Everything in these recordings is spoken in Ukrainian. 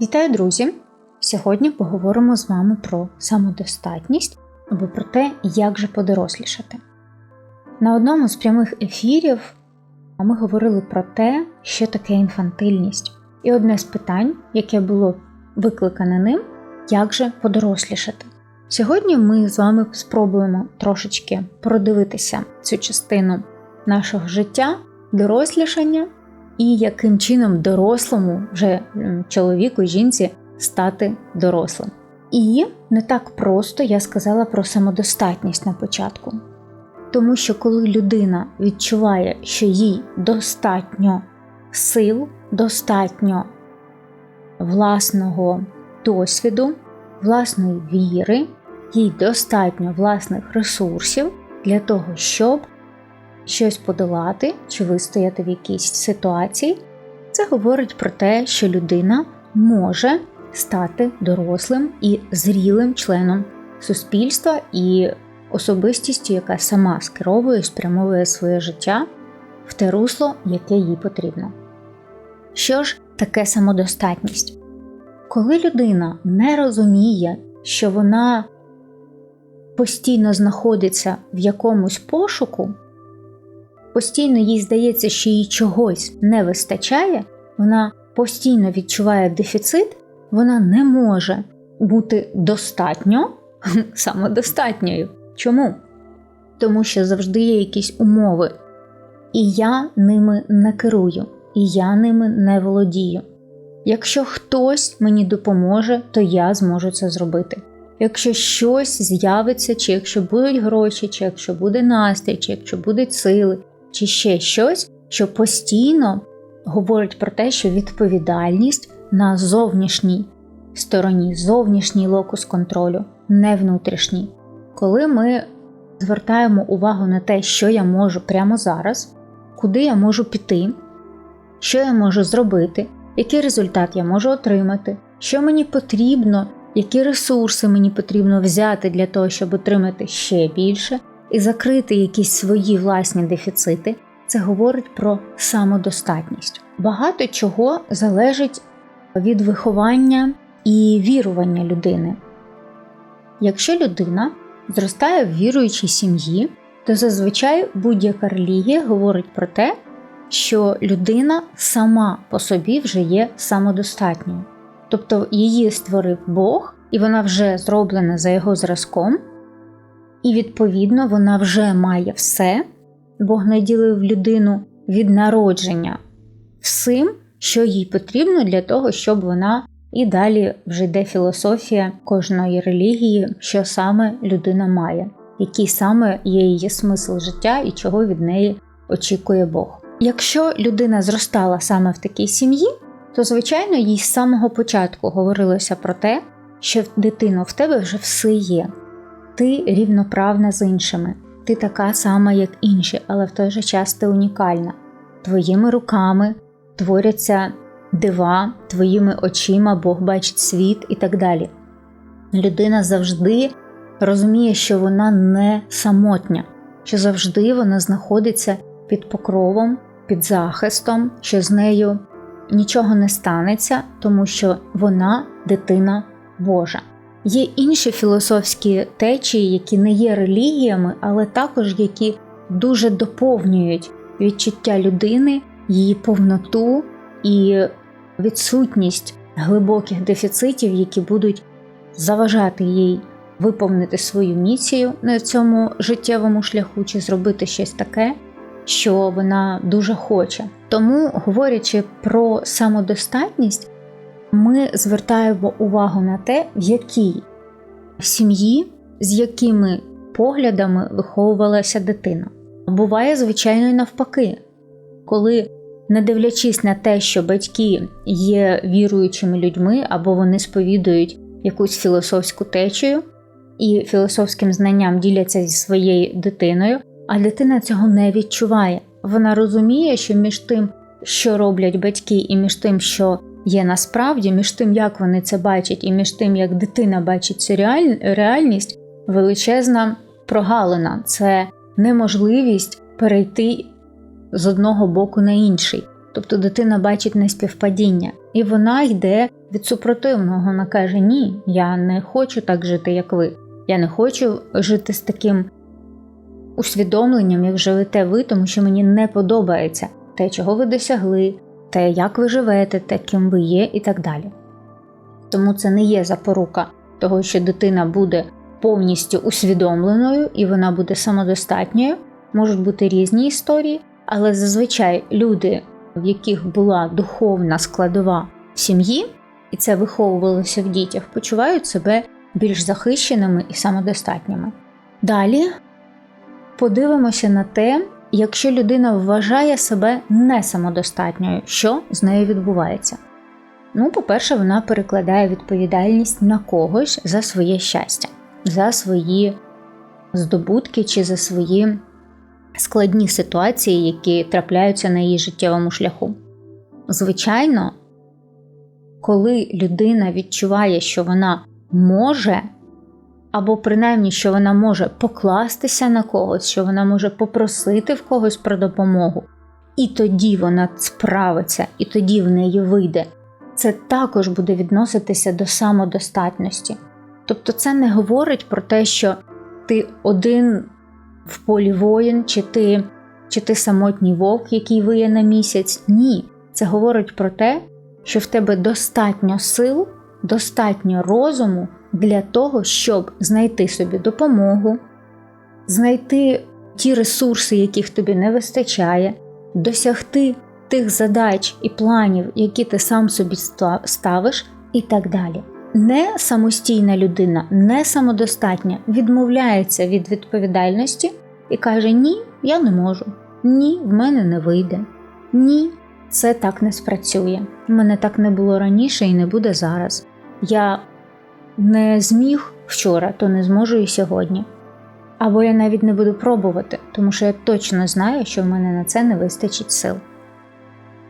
Вітаю, друзі! Сьогодні поговоримо з вами про самодостатність або про те, як же подорослішати. На одному з прямих ефірів ми говорили про те, що таке інфантильність, і одне з питань, яке було викликане ним, як же подорослішати. Сьогодні ми з вами спробуємо трошечки продивитися цю частину нашого життя, дорослішання і яким чином дорослому, вже чоловіку жінці стати дорослим. І не так просто я сказала про самодостатність на початку. Тому що коли людина відчуває, що їй достатньо сил, достатньо власного досвіду, власної віри, їй достатньо власних ресурсів для того, щоб щось подолати чи вистояти в якійсь ситуації, це говорить про те, що людина може стати дорослим і зрілим членом суспільства і особистістю, яка сама скеровує спрямовує своє життя в те русло, яке їй потрібно. Що ж таке самодостатність? Коли людина не розуміє, що вона постійно знаходиться в якомусь пошуку, постійно їй здається, що їй чогось не вистачає, вона постійно відчуває дефіцит, вона не може бути достатньо самодостатньою. Чому? Тому що завжди є якісь умови, і я ними не керую, і я ними не володію. Якщо хтось мені допоможе, то я зможу це зробити. Якщо щось з'явиться, чи якщо будуть гроші, чи якщо буде настрій, чи якщо будуть сили, чи ще щось, що постійно говорить про те, що відповідальність на зовнішній стороні, зовнішній локус контролю, не внутрішній. Коли ми звертаємо увагу на те, що я можу прямо зараз, куди я можу піти, що я можу зробити, який результат я можу отримати, що мені потрібно, які ресурси мені потрібно взяти для того, щоб отримати ще більше, і закрити якісь свої власні дефіцити, це говорить про самодостатність. Багато чого залежить від виховання і вірування людини. Якщо людина зростає в віруючій сім'ї, то зазвичай будь-яка релігія говорить про те, що людина сама по собі вже є самодостатньою. Тобто її створив Бог, і вона вже зроблена за його зразком, і, відповідно, вона вже має все. Бог наділив людину від народження всім, що їй потрібно для того, щоб вона і далі вже йде філософія кожної релігії, що саме людина має, який саме є її смисл життя і чого від неї очікує Бог. Якщо людина зростала саме в такій сім'ї, то звичайно їй з самого початку говорилося про те, що дитино в тебе вже все є ти рівноправна з іншими, ти така сама, як інші, але в той же час ти унікальна. Твоїми руками творяться дива, твоїми очима Бог бачить світ і так далі. Людина завжди розуміє, що вона не самотня, що завжди вона знаходиться під покровом, під захистом, що з нею нічого не станеться, тому що вона дитина Божа. Є інші філософські течії, які не є релігіями, але також які дуже доповнюють відчуття людини, її повноту і відсутність глибоких дефіцитів, які будуть заважати їй виповнити свою місію на цьому життєвому шляху, чи зробити щось таке, що вона дуже хоче. Тому, говорячи про самодостатність, ми звертаємо увагу на те, в якій сім'ї, з якими поглядами виховувалася дитина. Буває, звичайно, і навпаки, коли, не дивлячись на те, що батьки є віруючими людьми або вони сповідують якусь філософську течію і філософським знанням діляться зі своєю дитиною, а дитина цього не відчуває. Вона розуміє, що між тим, що роблять батьки, і між тим, що є насправді між тим, як вони це бачать, і між тим, як дитина бачить цю реальність, величезна прогалина це неможливість перейти з одного боку на інший. Тобто дитина бачить неспівпадіння, і вона йде від супротивного. Вона каже: Ні, я не хочу так жити, як ви. Я не хочу жити з таким усвідомленням, як живете ви, тому що мені не подобається те, чого ви досягли, те, як ви живете, те, ким ви є, і так далі. Тому це не є запорука того, що дитина буде повністю усвідомленою і вона буде самодостатньою. Можуть бути різні історії, але зазвичай люди, в яких була духовна складова в сім'ї, і це виховувалося в дітях, почувають себе більш захищеними і самодостатніми. Далі подивимося на те, якщо людина вважає себе не самодостатньою, що з нею відбувається. Ну, по-перше, вона перекладає відповідальність на когось за своє щастя, за свої здобутки чи за свої складні ситуації, які трапляються на її життєвому шляху. Звичайно, коли людина відчуває, що вона може, або принаймні, що вона може покластися на когось, що вона може попросити в когось про допомогу, і тоді вона справиться, і тоді в неї вийде. Це також буде відноситися до самодостатності. Тобто це не говорить про те, що ти один в полі воїн, чи ти чи ти самотній вовк, який виє на місяць. Ні. Це говорить про те, що в тебе достатньо сил, достатньо розуму для того, щоб знайти собі допомогу, знайти ті ресурси, яких тобі не вистачає, досягти тих задач і планів, які ти сам собі ставиш, і так далі. Не самостійна людина, не самодостатня відмовляється від відповідальності і каже: Ні, я не можу, ні, в мене не вийде, ні, це так не спрацює. У мене так не було раніше і не буде зараз. Я не зміг вчора, то не зможу і сьогодні. Або я навіть не буду пробувати, тому що я точно знаю, що в мене на це не вистачить сил.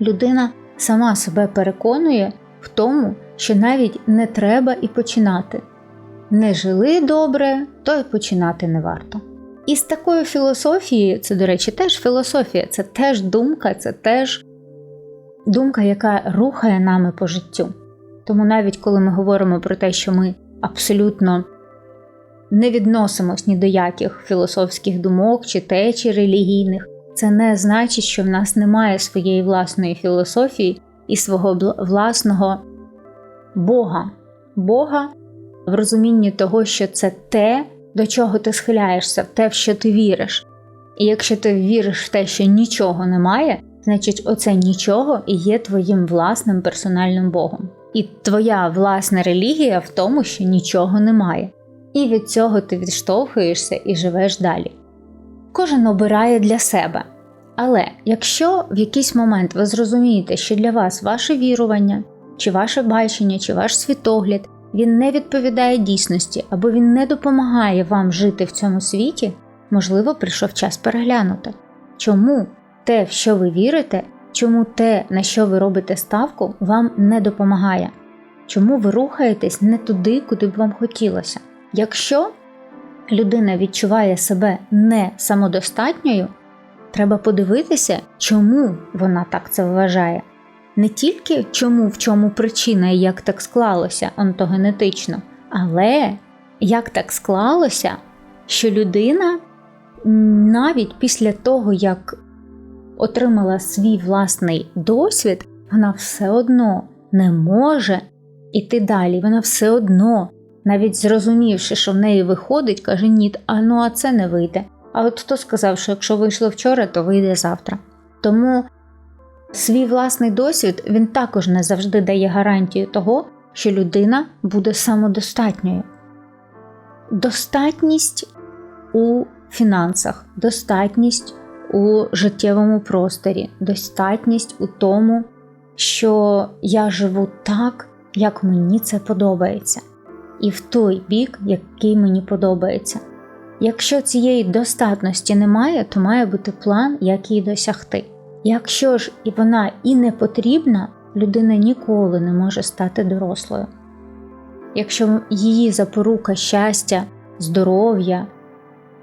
Людина сама себе переконує в тому, що навіть не треба і починати. Не жили добре, то й починати не варто. І з такою філософією, це, до речі, теж філософія, це теж думка, це теж думка, яка рухає нами по життю. Тому навіть коли ми говоримо про те, що ми абсолютно не відносимось ні до яких філософських думок чи течій релігійних, це не значить, що в нас немає своєї власної філософії і свого власного Бога. Бога в розумінні того, що це те, до чого ти схиляєшся, те, в що ти віриш. І якщо ти віриш в те, що нічого немає, значить, оце нічого і є твоїм власним персональним Богом. І твоя власна релігія в тому, що нічого немає. І від цього ти відштовхуєшся і живеш далі. Кожен обирає для себе. Але якщо в якийсь момент ви зрозумієте, що для вас ваше вірування, чи ваше бачення, чи ваш світогляд він не відповідає дійсності або він не допомагає вам жити в цьому світі, можливо, прийшов час переглянути. Чому те, в що ви вірите, чому те, на що ви робите ставку, вам не допомагає? Чому ви рухаєтесь не туди, куди б вам хотілося? Якщо людина відчуває себе не самодостатньою, треба подивитися, чому вона так це вважає. Не тільки чому в чому причина і як так склалося онтогенетично, але як так склалося, що людина навіть після того, як отримала свій власний досвід, вона все одно не може іти далі. Вона все одно, навіть зрозумівши, що в неї виходить, каже: Ні, а ну а це не вийде. А от хто сказав, що якщо вийшло вчора, то вийде завтра. Тому свій власний досвід він також не завжди дає гарантію того, що людина буде самодостатньою. Достатність у фінансах, достатність у життєвому просторі, достатність у тому, що я живу так, як мені це подобається, і в той бік, який мені подобається. Якщо цієї достатності немає, то має бути план, як її досягти. Якщо ж і вона і не потрібна, людина ніколи не може стати дорослою. Якщо її запорука щастя, здоров'я,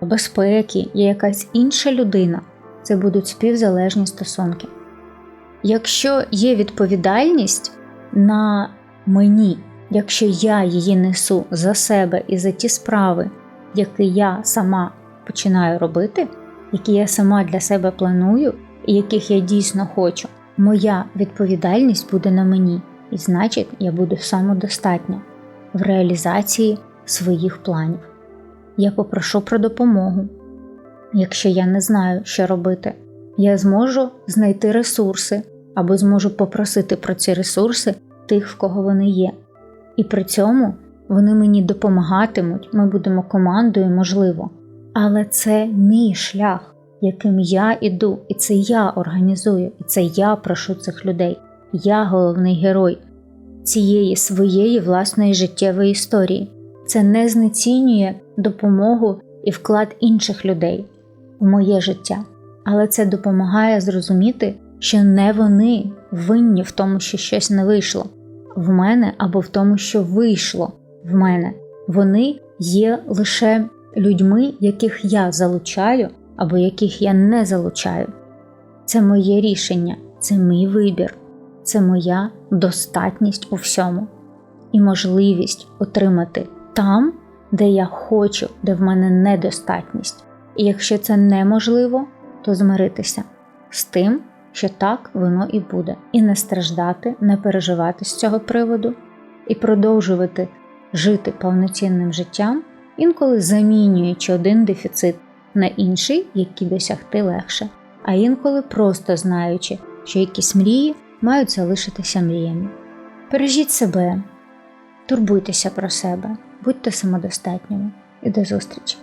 безпеки є якась інша людина, це будуть співзалежні стосунки. якщо є відповідальність на мені, якщо я її несу за себе і за ті справи, які я сама починаю робити, які я сама для себе планую і яких я дійсно хочу, моя відповідальність буде на мені, і значить, я буду самодостатня в реалізації своїх планів. Я попрошу про допомогу. Якщо я не знаю, що робити, я зможу знайти ресурси або зможу попросити про ці ресурси тих, в кого вони є. І при цьому вони мені допомагатимуть, ми будемо командою, можливо. Але це мій шлях, яким я іду, і це я організую, і це я прошу цих людей. Я головний герой цієї своєї власної життєвої історії. Це не знецінює допомогу і вклад інших людей в моє життя, але це допомагає зрозуміти, що не вони винні в тому, що щось не вийшло в мене або в тому, що вийшло в мене. Вони є лише людьми, яких я залучаю або яких я не залучаю. Це моє рішення, це мій вибір, це моя достатність у всьому і можливість отримати там, де я хочу, де в мене недостатність. І якщо це неможливо, то змиритися з тим, що так воно і буде, і не страждати, не переживати з цього приводу, і продовжувати жити повноцінним життям, інколи замінюючи один дефіцит на інший, який досягти легше, а інколи просто знаючи, що якісь мрії мають залишитися мріями. Бережіть себе, турбуйтеся про себе, будьте самодостатніми. І до зустрічі!